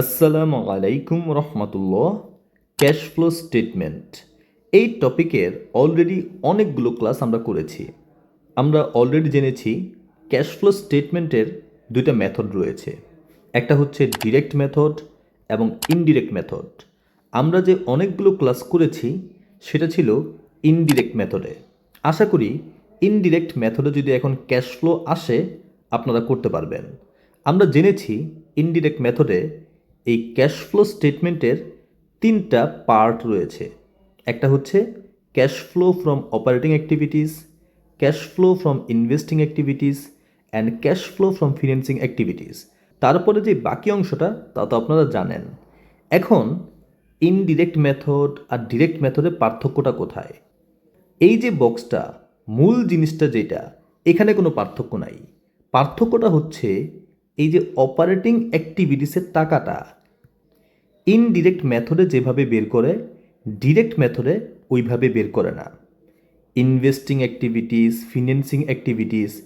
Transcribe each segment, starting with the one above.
আসসালামু আলাইকুম রহমতুল্লাহ cash flow statement এই টপিকের অলরেডি অনেকগুলো ক্লাস আমরা করেছি। আমরা অলরেডি জেনেছি ক্যাশ ফ্লো স্টেটমেন্টের দুইটা মেথড রয়েছে। একটা হচ্ছে ডিরেক্ট মেথড এবং ইনডিরেক্ট মেথড আমরা যে অনেকগুলো ক্লাস করেছি, সেটা ছিল ইনডিরেক্ট মেথডে আশা করি ইনডিরেক্ট মেথডে যদি এখন ক্যাশ ফ্লো আসে, আপনারা করতে পারবেন। আমরা জেনেছি ইনডিরেক্ট মেথডে এই ক্যাশ ফ্লো স্টেটমেন্টের তিনটা পার্ট রয়েছে। একটা হচ্ছে cash flow from operating activities cash flow from investing activities and cash flow from financing activities তারপরে যে বাকি অংশটা, তা তো আপনারা জানেন। এখন ইনডিরেক্ট মেথড আর ডিরেক্ট মেথডের পার্থক্যটা কোথায়? এই যে বক্সটা মূল জিনিসটা যেটা, এখানে কোনো পার্থক্য নাই। পার্থক্যটা হচ্ছে এই যে অপারেটিং অ্যাক্টিভিটিসের টাকাটা ইনডিরেক্ট মেথডে যেভাবে বের করে ডিরেক্ট মেথডে ওইভাবে বের করে না। ইনভেস্টিং অ্যাক্টিভিটিস ফিন্যান্সিং অ্যাক্টিভিটিস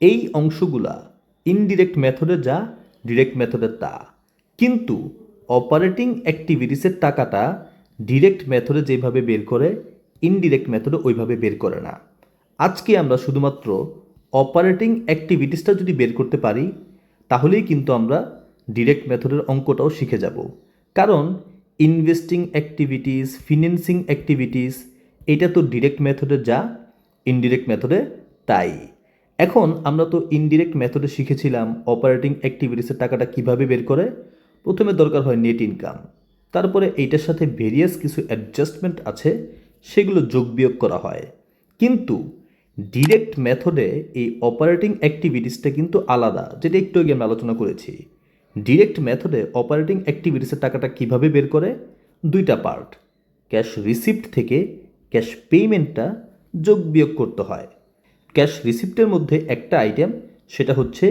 এই অংশগুলা ইনডিরেক্ট মেথডে যা ডিরেক্ট মেথডে তা। কিন্তু অপারেটিং অ্যাক্টিভিটিসের টাকাটা ডিরেক্ট মেথডে যেভাবে বের করে ইনডিরেক্ট মেথডে ওইভাবে বের করে না। আজকে আমরা শুধুমাত্র অপারেটিং অ্যাক্টিভিটিসটা যদি বের করতে পারি তাহলেই কিন্তু আমরা ডিরেক্ট মেথডের অঙ্কটাও শিখে যাব। কারণ ইনভেস্টিং অ্যাক্টিভিটিস ফিন্যান্সিং অ্যাক্টিভিটিস এটা তো ডিরেক্ট মেথডে যা ইনডিরেক্ট মেথডে তাই। এখন আমরা তো ইনডিরেক্ট মেথডে শিখেছিলাম অপারেটিং অ্যাক্টিভিটিসের টাকাটা কীভাবে বের করে। প্রথমে দরকার হয় নেট ইনকাম তারপরে এইটার সাথে ভেরিয়াস কিছু অ্যাডজাস্টমেন্ট আছে, সেগুলো যোগ বিয়োগ করা হয়। কিন্তু ডিরেক্ট মেথডে এই অপারেটিং অ্যাক্টিভিটিসটা কিন্তু আলাদা, যেটা একটু আগে আমরা আলোচনা করেছি। ডিরেক্ট মেথডে অপারেটিং অ্যাক্টিভিটিসের টাকাটা কীভাবে বের করে? দুইটা পার্ট ক্যাশ রিসিপ্ট থেকে ক্যাশ পেমেন্টটা যোগ বিয়োগ করতে হয়। ক্যাশ রিসিপ্টের মধ্যে একটা আইটেম সেটা হচ্ছে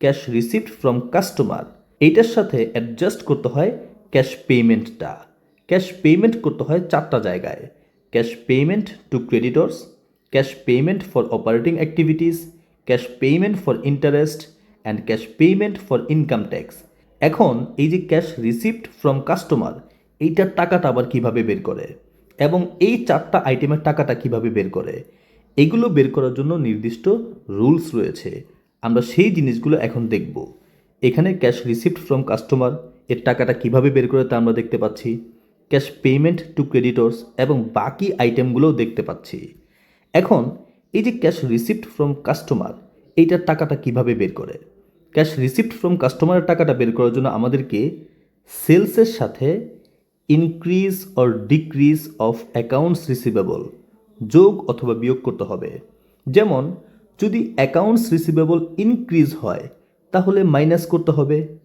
ক্যাশ রিসিপ্ট ফ্রম কাস্টমার এইটার সাথে অ্যাডজাস্ট করতে হয় ক্যাশ পেমেন্টটা ক্যাশ পেমেন্ট করতে হয় চারটা জায়গায়। Cash payment to creditors cash payment for operating activities cash payment for interest and cash payment for income tax এখন এই যে ক্যাশ রিসিপ্ট ফ্রম কাস্টমার এইটার টাকাটা আবার কীভাবে বের করে? এবং এই চারটা আইটেমের টাকাটা কীভাবে বের করে? এগুলো বের করার জন্য নির্দিষ্ট রুলস রয়েছে। আমরা সেই জিনিসগুলো এখন দেখব। এখানে ক্যাশ রিসিপ্ট ফ্রম কাস্টমার এর টাকাটা কীভাবে বের করে তা আমরা দেখতে পাচ্ছি। ক্যাশ পেমেন্ট টু ক্রেডিটর্স এবং বাকি আইটেমগুলোও দেখতে পাচ্ছি। এখন, এই যে ক্যাশ রিসিপ্ট ফ্রম কাস্টমার এইটার টাকাটা কীভাবে বের করে? ক্যাশ রিসিপ্ট ফ্রম কাস্টমারের টাকাটা বের করার জন্য আমাদেরকে সেলসের সাথে increase or decrease of accounts receivable যোগ অথবা বিয়োগ করতে হবে। যেমন, যদি অ্যাকাউন্টস রিসিভেবল ইনক্রিজ হয়, তাহলে মাইনাস করতে হবে।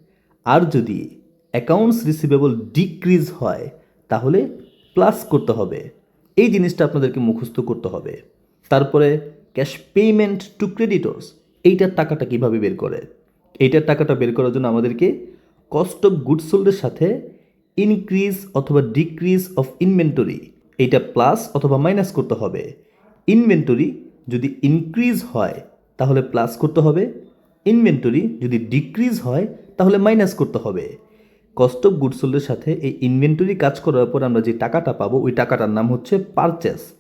আর যদি অ্যাকাউন্টস রিসিভেবল ডিক্রিজ হয়, তাহলে প্লাস করতে হবে। এই জিনিসটা আপনাদেরকে মুখস্থ করতে হবে। তারপরে ক্যাশ পেমেন্ট টু ক্রেডিটর্স এইটার টাকাটা কীভাবে বের করে? এইটার টাকাটা বের করার জন্য আমাদেরকে কস্ট অফ গুড সোল্ডের সাথে ইনক্রিজ অথবা ডিক্রিজ অফ ইনভেন্টরি এইটা প্লাস অথবা মাইনাস করতে হবে। ইনভেন্টরি যদি ইনক্রিজ হয়, তাহলে প্লাস করতে হবে। ইনভেন্টরি যদি ডিক্রিজ হয়, তাহলে মাইনাস করতে হবে। কস্ট অফ গুড সোল্ডের সাথে এই ইনভেন্টরি কাজ করার পর আমরা যে টাকাটা পাবো, ওই টাকাটার নাম হচ্ছে পারচেস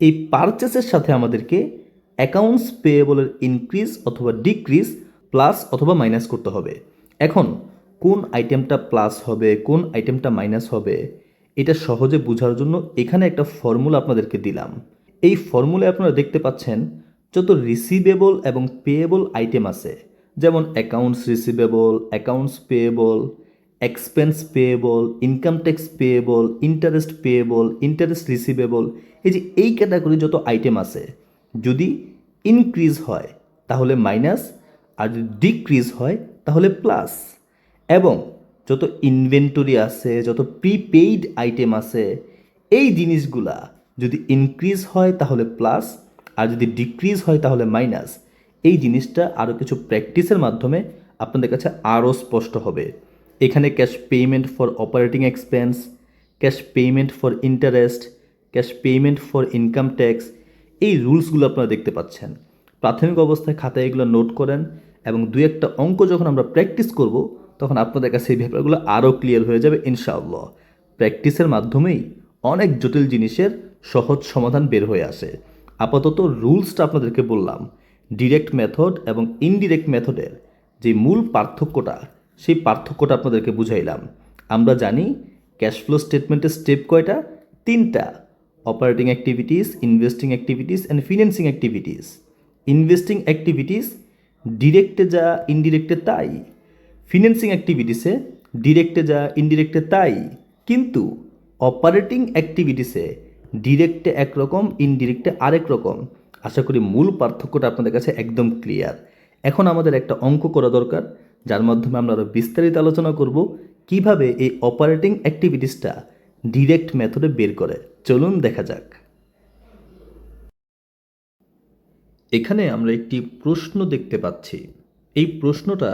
এই পারচেসের সাথে আমাদেরকে অ্যাকাউন্টস পেয়েবলের ইনক্রিজ অথবা ডিক্রিজ প্লাস অথবা মাইনাস করতে হবে। এখন, কোন আইটেমটা প্লাস হবে, কোন আইটেমটা মাইনাস হবে, এটা সহজে বোঝার জন্য এখানে একটা ফর্মুলা আপনাদেরকে দিলাম। এই ফর্মুলায় আপনারা দেখতে পাচ্ছেন যত রিসিভেবল এবং পেয়েবল আইটেম আছে, যেমন accounts receivable accounts payable expense payable income tax payable interest payable interest receivable এই যে এই ক্যাটাগরি যত আইটেম আছে, যদি ইনক্রিজ হয়, তাহলে মাইনাস আর যদি ডিক্রিজ হয়, তাহলে প্লাস এবং যত ইনভেন্টরি আছে, যত প্রিপেইড আইটেম আছে, এই জিনিসগুলা যদি ইনক্রিজ হয়, তাহলে প্লাস আর যদি ডিক্রিজ হয়, তাহলে মাইনাস এই জিনিসটা আরও কিছু প্র্যাকটিসের মাধ্যমে আপনাদের কাছে আরও স্পষ্ট হবে। এখানে cash payment for operating expense cash payment for interest cash payment for income tax এই রুলসগুলো আপনারা দেখতে পাচ্ছেন। প্রাথমিক অবস্থায় খাতায় এগুলো নোট করেন এবং দু একটা অঙ্ক যখন আমরা প্র্যাকটিস করব, তখন আপনাদের কাছে এই ব্যাপারগুলো আরও ক্লিয়ার হয়ে যাবে ইনশাআল্লাহ। প্র্যাকটিসের মাধ্যমেই অনেক জটিল জিনিসের সহজ সমাধান বের হয়ে আসে। আপাতত রুলসটা আপনাদেরকে বললাম ডিরেক্ট মেথড এবং ইনডিরেক্ট মেথডের যে মূল পার্থক্যটা সেই পার্থক্যটা আপনাদেরকে বুঝাইলাম। আমরা জানি ক্যাশ ফ্লো স্টেটমেন্টের স্টেপ কয়টা? তিনটা। Operating activities investing activities and financing activities investing activities ডিরেক্টে যা ইনডিরেক্টে তাই। ফিন্যান্সিং অ্যাক্টিভিটিসে ডিরেক্টে যা ইনডিরেক্টে তাই। কিন্তু অপারেটিং অ্যাক্টিভিটিসে ডিরেক্টে একরকম ইনডিরেক্টে আরেক রকম। আশা করি মূল পার্থক্যটা আপনাদের কাছে একদম ক্লিয়ার এখন আমাদের একটা অঙ্ক করা দরকার। যার মাধ্যমে আমরা আরও বিস্তারিত আলোচনা করব কীভাবে এই অপারেটিং অ্যাক্টিভিটিসটা ডিরেক্ট মেথডে বের করে। চলুন দেখা যাক। এখানে আমরা একটি প্রশ্ন দেখতে পাচ্ছি। এই প্রশ্নটা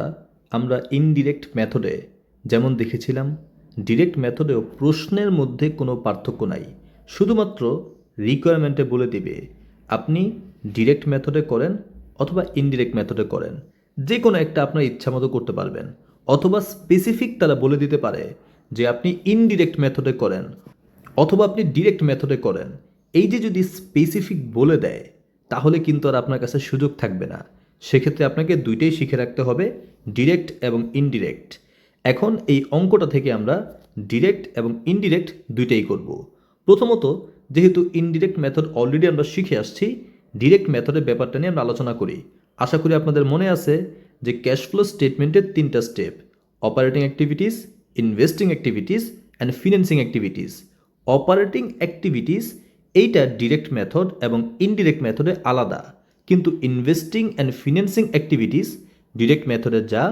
আমরা ইনডিরেক্ট মেথডে যেমন দেখেছিলাম ডিরেক্ট মেথডেও প্রশ্নের মধ্যে কোনো পার্থক্য নাই। শুধুমাত্র রিকোয়ারমেন্টে বলে দিবে, আপনি ডিরেক্ট মেথডে করেন অথবা ইনডিরেক্ট মেথডে করেন। যে কোনো একটা আপনার ইচ্ছা মতো করতে পারবেন, অথবা স্পেসিফিক তারা বলে দিতে পারে যে আপনি ইনডিরেক্ট মেথডে করেন, অথবা আপনি ডিরেক্ট মেথডে করেন। এই যে যদি স্পেসিফিক বলে দেয়, তাহলে কিন্তু আর আপনার কাছে সুযোগ থাকবে না। সেক্ষেত্রে আপনাকে দুইটাই শিখে রাখতে হবে ডিরেক্ট এবং ইনডিরেক্ট এখন এই অঙ্কটা থেকে আমরা ডিরেক্ট এবং ইনডিরেক্ট দুইটাই করব। প্রথমত, যেহেতু ইনডিরেক্ট মেথড অলরেডি আমরা শিখে আসছি ডিরেক্ট মেথডের ব্যাপারটা নিয়ে আমরা আলোচনা করি। আশা করি আপনাদের মনে আছে যে ক্যাশ ফ্লো স্টেটমেন্টের তিনটা step operating activities investing activities and financing activities operating activities এইটা ডিরেক্ট মেথড এবং ইনডিরেক্ট মেথডে আলাদা। কিন্তু investing and financing activities direct মেথডে যা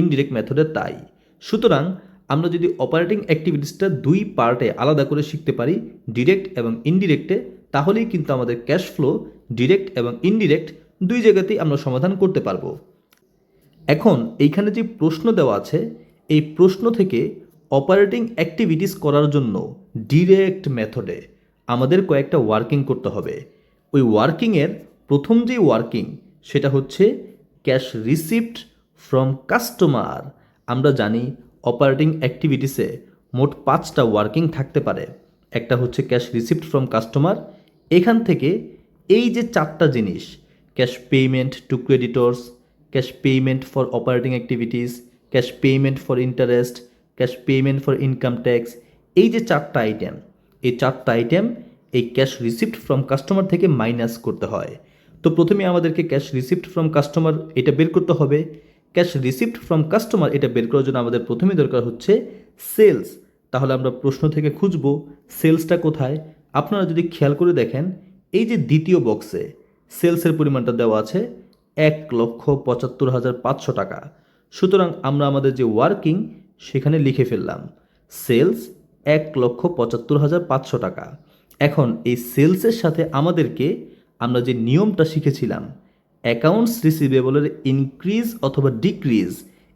ইনডিরেক্ট মেথডে তাই। সুতরাং আমরা যদি অপারেটিং অ্যাক্টিভিটিসটা দুই পার্টে আলাদা করে শিখতে পারি ডিরেক্ট এবং ইনডিরেক্টে তাহলেই কিন্তু আমাদের ক্যাশ ফ্লো ডিরেক্ট এবং ইনডিরেক্ট দুই জায়গাতেই আমরা সমাধান করতে পারব। এখন এইখানে যে প্রশ্ন দেওয়া আছে, এই প্রশ্ন থেকে অপারেটিং অ্যাক্টিভিটিস করার জন্য ডিরেক্ট মেথডে আমাদের কয়েকটা ওয়ার্কিং করতে হবে। ওই ওয়ার্কিংয়ের প্রথম যে ওয়ার্কিং সেটা হচ্ছে ক্যাশ রিসিপ্ট ফ্রম কাস্টমার আমরা জানি অপারেটিং অ্যাক্টিভিটিসে মোট পাঁচটা ওয়ার্কিং থাকতে পারে। একটা হচ্ছে ক্যাশ রিসিপ্ট ফ্রম কাস্টমার এখান থেকে এই যে চারটা জিনিস cash payment to creditors cash payment for operating activities cash payment for interest cash payment for income tax এই যে চারটা আইটেম এই চারটা আইটেম এই ক্যাশ রিসিপ্ট ফ্রম কাস্টমার থেকে মাইনাস করতে হয়। তো প্রথমে আমাদেরকে ক্যাশ রিসিপ্ট ফ্রম কাস্টমার এটা বের করতে হবে। ক্যাশ রিসিপ্ট ফ্রম কাস্টমার এটা বের করার জন্য আমাদের প্রথমে দরকার হচ্ছে সেলস তাহলে আমরা প্রশ্ন থেকে খুঁজব সেলসটা কোথায়? আপনারা যদি খেয়াল করে দেখেন, এই যে দ্বিতীয় বক্সে সেলসের পরিমাণটা দেওয়া আছে এক লক্ষ পঁচাত্তর হাজার পাঁচশো টাকা। সুতরাং আমরা আমাদের যে ওয়ার্কিং সেখানে লিখে ফেললাম, সেলস এক লক্ষ পঁচাত্তর হাজার পাঁচশো টাকা। এখন এই সেলসের সাথে আমাদেরকে আমরা যে নিয়মটা শিখেছিলাম অ্যাকাউন্টস রিসিভেবলের ইনক্রিজ অথবা ডিক্রিজ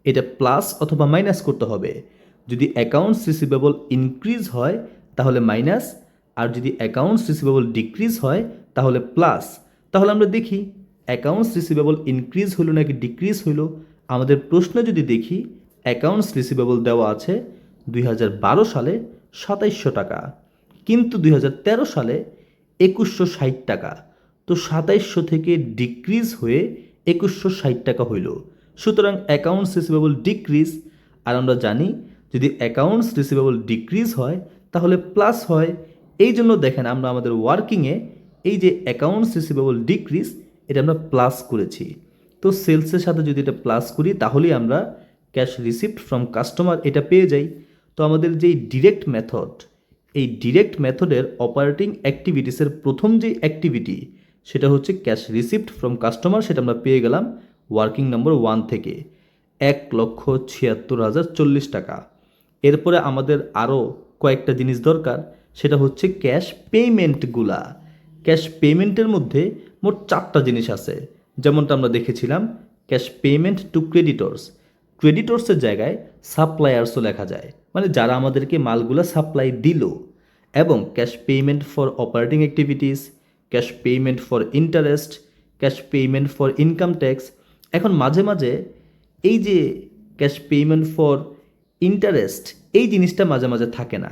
এটা প্লাস অথবা মাইনাস করতে হবে। যদি অ্যাকাউন্টস রিসিভেবল ইনক্রিজ হয়, তাহলে মাইনাস আর যদি অ্যাকাউন্টস রিসিভেবল ডিক্রিজ হয়, তাহলে প্লাস তাহলে আমরা দেখি অ্যাকাউন্টস রিসিভেবল ইনক্রিজ হলো নাকি ডিক্রিজ হইল? আমাদের প্রশ্নে যদি দেখি অ্যাকাউন্টস রিসিভেবল দেওয়া আছে দুই হাজার বারো সালে সাতাইশশো টাকা, কিন্তু দুই হাজার তেরো সালে একুশশো ষাট টাকা। তো সাতাইশশো থেকে ডিক্রিজ হয়ে একুশশো ষাট টাকা হইল। সুতরাং অ্যাকাউন্টস রিসিভেবল ডিক্রিজ আর আমরা জানি যদি অ্যাকাউন্টস রিসিভেবল ডিক্রিজ হয়, তাহলে প্লাস হয়। এই জন্য দেখেন আমরা আমাদের ওয়ার্কিংয়ে এই যে অ্যাকাউন্টস রিসিভেবল ডিক্রিজ এটা আমরা প্লাস করেছি। তো সেলসের সাথে যদি এটা প্লাস করি, তাহলেই আমরা ক্যাশ রিসিপ্ট ফ্রম কাস্টমার এটা পেয়ে যাই। তো আমাদের যেই ডিরেক্ট মেথড এই ডিরেক্ট মেথডের অপারেটিং অ্যাক্টিভিটিসের প্রথম যে অ্যাক্টিভিটি সেটা হচ্ছে ক্যাশ রিসিপ্ট ফ্রম কাস্টমার সেটা আমরা পেয়ে গেলাম ওয়ার্কিং নম্বর ওয়ান থেকে। এক লক্ষ ছিয়াত্তর হাজার চল্লিশ টাকা। এরপরে আমাদের আরও কয়েকটা জিনিস দরকার, সেটা হচ্ছে ক্যাশ পেমেন্টগুলা ক্যাশ পেমেন্টের মধ্যে মোট চারটা জিনিস আছে। যেমনটা আমরা দেখেছিলাম, ক্যাশ পেমেন্ট টু ক্রেডিটর্স। ক্রেডিটর্সের জায়গায় সাপ্লায়ার্সও লেখা যায় মানে যারা আমাদেরকে মালগুলা সাপ্লাই দিল। এবং cash payment for operating activities, cash payment for interest, cash payment for income tax. এখন মাঝে মাঝে এই যে ক্যাশ পেমেন্ট ফর ইন্টারেস্ট, এই জিনিসটা মাঝে মাঝে থাকে না।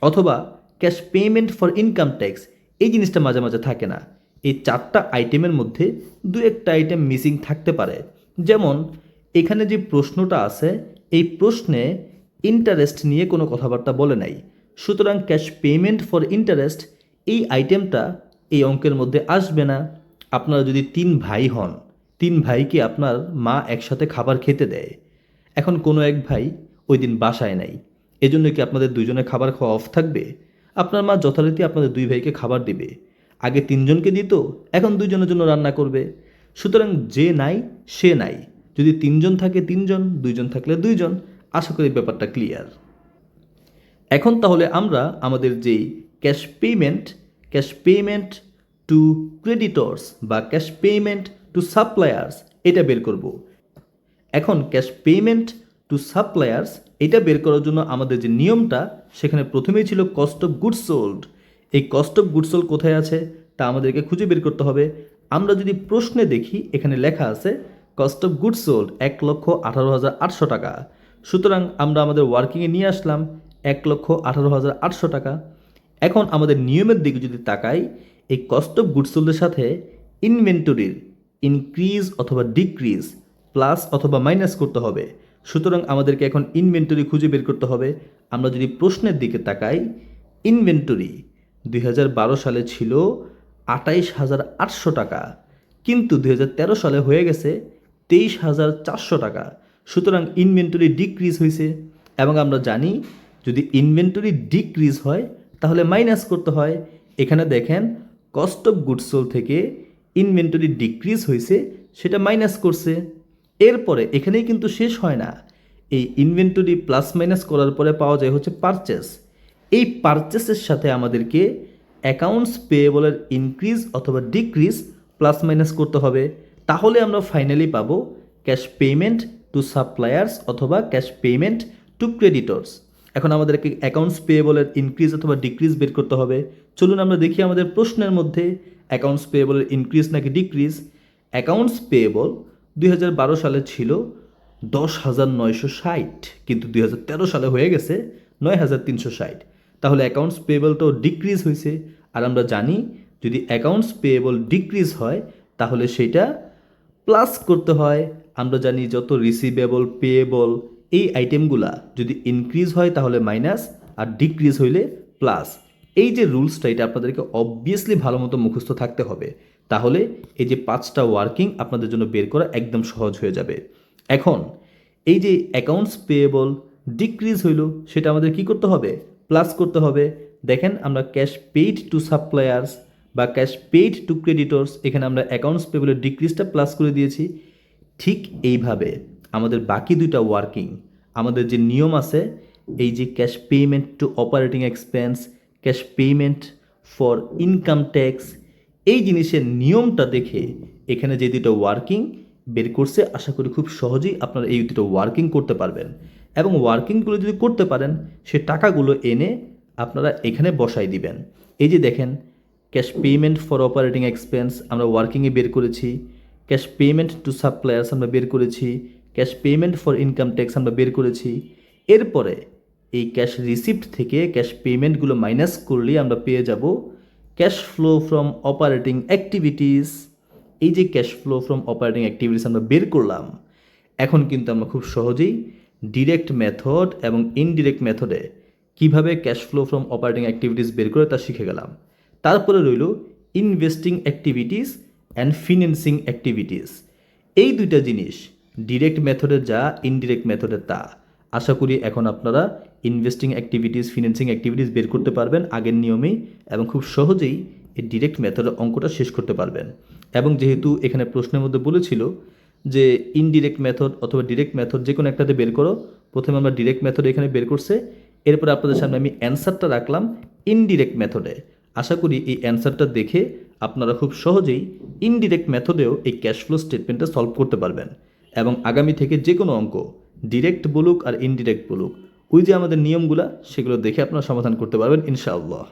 অথবা cash payment for income tax এই জিনিসটা মাঝে মাঝে থাকে না। এই চারটা আইটেমের মধ্যে দু একটা আইটেম মিসিং থাকতে পারে। যেমন, এখানে যে প্রশ্নটা আছে, এই প্রশ্নে ইন্টারেস্ট নিয়ে কোনো কথাবার্তা বলে নাই। সুতরাং ক্যাশ পেমেন্ট ফর ইন্টারেস্ট এই আইটেমটা এই অঙ্কের মধ্যে আসবে না। আপনারা যদি তিন ভাই হন, তিন ভাইকে আপনার মা একসাথে খাবার খেতে দেয়। এখন কোনো এক ভাই ওই দিন বাসায় নাই। এজন্য কি আপনাদের দুজনে খাবার খাওয়া অফ থাকবে? আপনার মা যথারীতি আপনাদের দুই ভাইকে খাবার দিবে। আগে তিনজনকে দিত, এখন দুইজনের জন্য রান্না করবে। সুতরাং যে নাই, সে নাই। যদি তিনজন থাকে তিনজন, দুইজন থাকলে দুইজন। আশা করি ব্যাপারটা ক্লিয়ার এখন তাহলে আমরা আমাদের যেই cash payment cash payment to creditors বা ক্যাশ পেমেন্ট টু সাপ্লায়ার্স এটা বের করব। এখন ক্যাশ পেমেন্ট টু সাপ্লায়ার্স এটা বের করার জন্য আমাদের যে নিয়মটা, সেখানে প্রথমেই ছিল কস্ট অফ গুডস সোল্ড এই কস্ট অফ গুডস সোল্ড কোথায় আছে? তা আমাদেরকে খুঁজে বের করতে হবে। আমরা যদি প্রশ্নে দেখি, এখানে লেখা আছে কস্ট অফ গুডস সোল্ড এক লক্ষ আঠারো হাজার আটশো টাকা। সুতরাং আমরা আমাদের ওয়ার্কিংয়ে নিয়ে আসলাম, এক লক্ষ আঠারো হাজার আটশো টাকা। এখন আমাদের নিয়মের দিকে যদি তাকাই, এই কস্ট অফ গুডস সোল্ডের সাথে ইনভেন্টরির ইনক্রিজ অথবা ডিক্রিজ প্লাস অথবা মাইনাস করতে হবে। সুতরাং আমাদেরকে এখন ইনভেন্টরি খুঁজে বের করতে হবে। আমরা যদি প্রশ্নের দিকে তাকাই ইনভেন্টরি দুই হাজার বারো সালে ছিল আটাইশ হাজার আটশো টাকা, কিন্তু দু হাজার তেরো সালে হয়ে গেছে তেইশ হাজার চারশো টাকা। সুতরাং ইনভেন্টরি ডিক্রিজ হয়েছে এবং আমরা জানি যদি ইনভেন্টরি ডিক্রিজ হয়, তাহলে মাইনাস করতে হয়। এখানে দেখেন কস্ট অফ গুডসোল থেকে ইনভেন্টরি ডিক্রিজ হয়েছে, সেটা মাইনাস করছে। এরপরে এখানেই কিন্তু শেষ হয় না। এই ইনভেন্টরি প্লাস মাইনাস করার পরে পাওয়া যায় হচ্ছে পারচেস এই পারচেসের সাথে আমাদেরকে অ্যাকাউন্টস পেয়েবলের ইনক্রিজ অথবা ডিক্রিজ প্লাস মাইনাস করতে হবে। তাহলে আমরা ফাইনালি পাবো ক্যাশ পেমেন্ট টু সাপ্লায়ার্স অথবা ক্যাশ পেমেন্ট টু ক্রেডিটর্স এখন আমাদেরকে অ্যাকাউন্টস পেয়েবলের ইনক্রিজ অথবা ডিক্রিজ বের করতে হবে। চলুন আমরা দেখি আমাদের প্রশ্নের মধ্যে অ্যাকাউন্টস পেয়েবলের ইনক্রিজ নাকি ডিক্রিজ অ্যাকাউন্টস পেয়েবল দুই হাজার বারো সালে ছিল দশ হাজার নয়শো ষাট, কিন্তু দু হাজার তেরো সালে হয়ে গেছে নয় হাজার তিনশো ষাট। তাহলে অ্যাকাউন্টস পেয়েবল তো ডিক্রিজ হয়েছে আর আমরা জানি, যদি অ্যাকাউন্টস পেয়েবল ডিক্রিজ হয়, তাহলে সেটা প্লাস করতে হয়। আমরা জানি যত রিসিভেবল পেয়েবল এই আইটেমগুলা যদি ইনক্রিজ হয়, তাহলে মাইনাস আর ডিক্রিজ হইলে প্লাস এই যে রুলসটা এটা আপনাদেরকে অবভিয়াসলি ভালো মতো মুখস্থ থাকতে হবে। তাহলে এই যে পাঁচটা ওয়ার্কিং আপনাদের জন্য বের করা একদম সহজ হয়ে যাবে। এখন, এই যে অ্যাকাউন্টস পেয়েবল ডিক্রিজ হইল, সেটা আমাদের কি করতে হবে? প্লাস করতে হবে। দেখেন, আমরা ক্যাশ পেইড টু সাপ্লায়ার্স বা ক্যাশ পেইড টু ক্রেডিটর্স এখানে আমরা অ্যাকাউন্টস পেবলের ডিক্রিজটা প্লাস করে দিয়েছি। ঠিক এইভাবে আমাদের বাকি দুইটা ওয়ার্কিং আমাদের যে নিয়ম আছে, এই যে cash payment to operating expense cash payment for income tax এই জিনিসের নিয়মটা দেখে এখানে যে দুটো ওয়ার্কিং বের করছে, আশা করি খুব সহজেই আপনারা এই দুটো ওয়ার্কিং করতে পারবেন। এবং ওয়ার্কিংগুলো যদি করতে পারেন, সে টাকাগুলো এনে আপনারা এখানে বসাই দিবেন। এই যে দেখেন cash payment for operating expense আমরা ওয়ার্কিংয়ে বের করেছি। ক্যাশ পেমেন্ট টু সাপ্লায়ার্স আমরা বের করেছি। Cash payment for income tax আমরা বের করেছি। এরপরে এই ক্যাশ রিসিপ্ট থেকে ক্যাশ পেমেন্টগুলো মাইনাস করলে আমরা পেয়ে যাব cash flow from operating activities এই যে cash flow from operating activities আমরা বের করলাম, এখন কিন্তু আমরা খুব সহজেই ডিরেক্ট মেথড এবং ইনডিরেক্ট মেথডে কীভাবে cash flow from operating activities বের করে তা শিখে গেলাম। তারপরে রইল investing activities and financing activities এই দুইটা জিনিস ডিরেক্ট মেথডে যা ইনডিরেক্ট মেথডে তা। আশা করি এখন আপনারা ইনভেস্টিং অ্যাক্টিভিটিস ফিন্যান্সিং অ্যাক্টিভিটিস বের করতে পারবেন আগের নিয়মেই এবং খুব সহজেই এই ডিরেক্ট মেথডের অঙ্কটা শেষ করতে পারবেন। এবং যেহেতু এখানে প্রশ্নের মধ্যে বলেছিল যে ইনডিরেক্ট মেথড অথবা ডিরেক্ট মেথড যে কোনো একটাতে বের করো, প্রথমে আমরা ডিরেক্ট মেথড এখানে বের করছে, এরপর আপনাদের সামনে আমি অ্যান্সারটা রাখলাম ইনডিরেক্ট মেথডে আশা করি এই অ্যান্সারটা দেখে আপনারা খুব সহজেই ইনডিরেক্ট মেথডেও এই ক্যাশ ফ্লো স্টেটমেন্টটা সলভ করতে পারবেন। এবং আগামী থেকে যে কোনো অঙ্ক ডিরেক্ট বলুক আর ইনডিরেক্ট বলুক। ওই যে আমাদের নিয়মগুলা, সেগুলো দেখে আপনারা সমাধান করতে পারবেন, ইনশাআল্লাহ।